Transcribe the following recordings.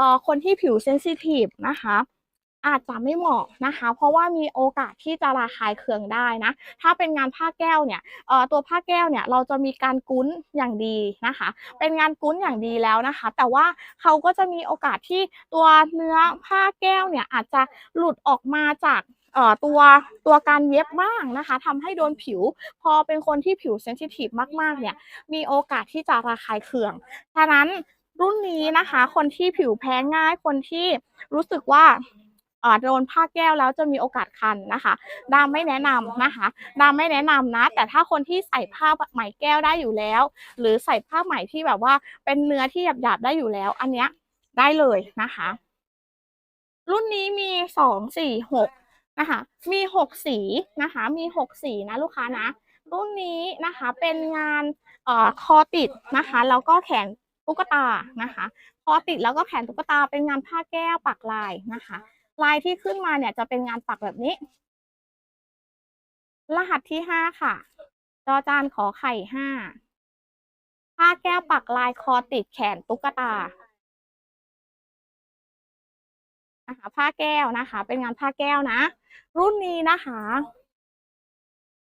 อ่อคนที่ผิวเซนซิทีฟนะคะอาจจะไม่เหมาะนะคะ เพราะว่ามีโอกาสที่จะระคายเคืองได้นะ ถ้าเป็นงานผ้าแก้วเนี่ยเอ่อตัวผ้าแก้วเนี่ยเราจะมีการกุ้นอย่างดีนะคะ เป็นงานกุ้นอย่างดีแล้วนะคะ แต่ว่าเขาก็จะมีโอกาสที่ตัวเนื้อผ้าแก้วเนี่ยอาจจะหลุดออกมาจากเอ่อตัวตัวการเย็บบ้างนะคะทำให้โดนผิว พอเป็นคนที่ผิวเซนซิทีฟมากๆเนี่ยมีโอกาสที่จะระคายเคืองฉะนั้น รุ่นนี้นะคะ คนที่ผิวแพ้ง่าย คนที่รู้สึกว่าอ่าโดนผ้าแก้วแล้วจะมีโอกาสคันนะคะดามไม่แนะนำนะคะดามไม่แนะนำนะ แต่ถ้าคนที่ใส่ผ้าไหมแก้วได้อยู่แล้ว หรือใส่ผ้าไหมที่แบบว่าเป็นเนื้อที่หยาบๆได้อยู่แล้ว อันเนี้ยได้เลยนะคะ รุ่นนี้มีสองสี่หกนะคะ มีหกสีนะคะ มีหกสีนะลูกค้านะ รุ่นนี้นะคะเป็นงานเอ่อคอติดนะคะ แล้วก็แขน ตุ๊กตานะคะคอติดแล้วก็แขนตุ๊กตาเป็นงานผ้าแก้วปักลายนะคะ ลายที่ขึ้นมาเนี่ยจะเป็นงานปักแบบนี้ รหัสที่ห้าค่ะจอจานขอไข่ห้าผ้าแก้วปักลายคอติดแขนตุ๊กตานะคะผ้าแก้วนะคะ เป็นงานผ้าแก้วนะ รุ่นนี้นะคะ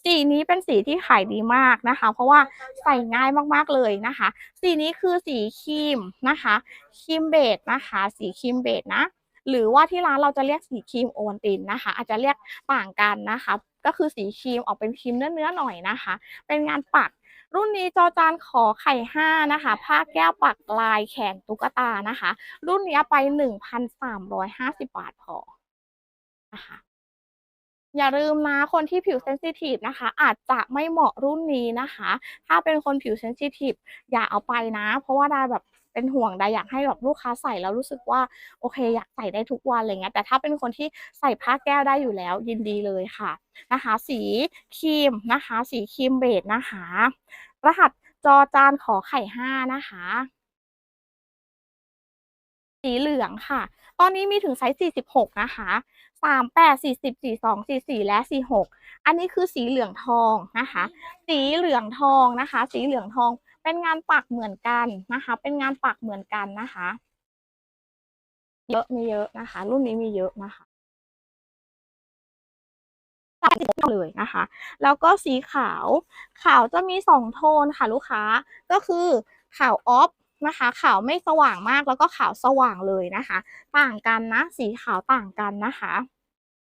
สีนี้เป็นสีที่ขายดีมากนะคะ เพราะว่าใส่ง่ายมากๆเลยนะคะ สีนี้คือสีครีมนะคะครีมเบจนะคะ สีครีมเบจนะ หรือว่าที่ร้านเราจะเรียกสีครีมโอวัลตินนะคะ อาจจะเรียกต่างกันนะคะ ก็คือสีครีมออกเป็นครีมเนื้อๆหน่อยนะคะ เป็นงานปักรุ่นนี้จอจานขอไข่ห้านะคะ ผ้าแก้วปักลายแขนตุ๊กตานะคะ รุ่นนี้ไปหนึ่งพันสามร้อยห้าสิบบาทพอนะคะ อย่าลืมนะคนที่ผิวเซนซิทีฟนะคะ อาจจะไม่เหมาะรุ่นนี้นะคะ ถ้าเป็นคนผิวเซนซิทีฟอย่าเอาไปนะ เพราะว่าไดาแบบเป็นห่วงไดาอยากให้แบบลูกค้าใส่แล้วรู้สึกว่าโอเค อยากใส่ได้ทุกวันอะไรเงี้ยแต่ถ้าเป็นคนที่ใส่ผ้าแก้วได้อยู่แล้ว ยินดีเลยค่ะนะคะ สีครีมนะคะ สีครีมเบจนะคะ รหัสจอจานขอไข่ห้านะคะ สีเหลืองค่ะ ตอนนี้มีถึงไซส์ 46 นะคะ38 40 42 44 และ 46 อันนี้คือสีเหลืองทองนะคะ สีเหลืองทองนะคะ สีเหลืองทองเป็นงานปักเหมือนกันนะคะ เป็นงานปักเหมือนกันนะคะ เยอะมีเยอะนะคะ รุ่นนี้มีเยอะนะคะเลยนะคะ แล้วก็สีขาว ขาวจะมีสองโทนค่ะลูกค้า ก็คือขาวออฟ นะคะ ขาวไม่สว่างมากแล้วก็ขาวสว่างเลยนะคะ ต่างกันนะ สีขาวต่างกันนะคะ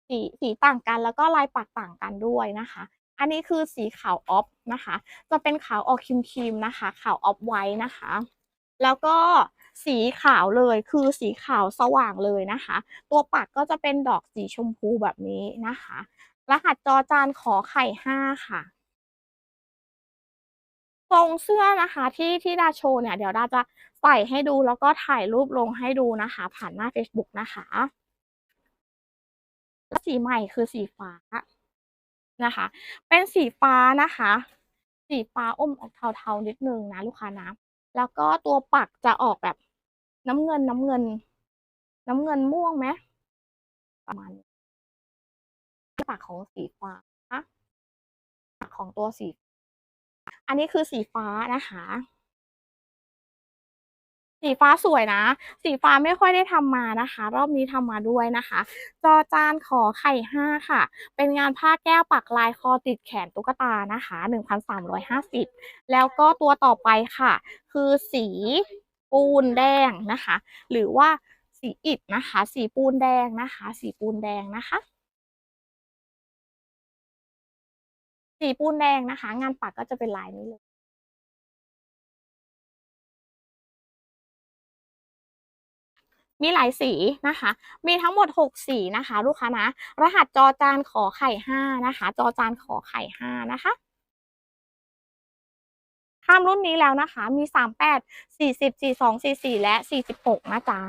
สีสีต่างกันแล้วก็ลายปักต่างกันด้วยนะคะ อันนี้คือสีขาวออฟนะคะ จะเป็นขาวออกครีมๆนะคะ ขาวออฟไว้นะคะ แล้วก็สีขาวเลยคือสีขาวสว่างเลยนะคะ ตัวปักก็จะเป็นดอกสีชมพูแบบนี้นะคะ รหัสจอจานขอไข่ห้าค่ะ ทรงเสื้อนะคะที่ที่ดาโชว์เนี่ยเดี๋ยวดาจะใส่ให้ดูแล้วก็ถ่ายรูปลงให้ดูนะคะ ผ่านหน้า Facebook นะคะสีใหม่คือสีฟ้านะคะ เป็นสีฟ้านะคะ สีฟ้าอมออกเทาๆนิดนึงนะลูกค้านะ แล้วก็ตัวปักจะออกแบบน้ำเงินน้ำเงิน น้ำเงินม่วงไหมประมาณปักของสีฟ้าปักของตัวสี อันนี้คือสีฟ้านะคะ สีฟ้าสวยนะ สีฟ้าไม่ค่อยได้ทำมานะคะ รอบนี้ทำมาด้วยนะคะ จอจานขอไข่ห้าค่ะ เป็นงานผ้าแก้วปักลายคอติดแขนตุ๊กตานะคะหนึ่งพันสามร้อยห้าสิบแล้วก็ตัวต่อไปค่ะ คือสีปูนแดงนะคะ หรือว่าสีอิฐนะคะ สีปูนแดงนะคะ สีปูนแดงนะคะ สีปูนแดงนะคะ งานปักก็จะเป็นลายนี้เลยมีหลายสีนะคะ มีทั้งหมด 6 สีนะคะ ลูกค้านะ รหัสจอจานขอไข่ห้านะคะ จอจานขอไข่ห้านะคะ ข้ามรุ่นนี้แล้วนะคะ มี 38 40 42 44 และ 46 นะจ๊ะ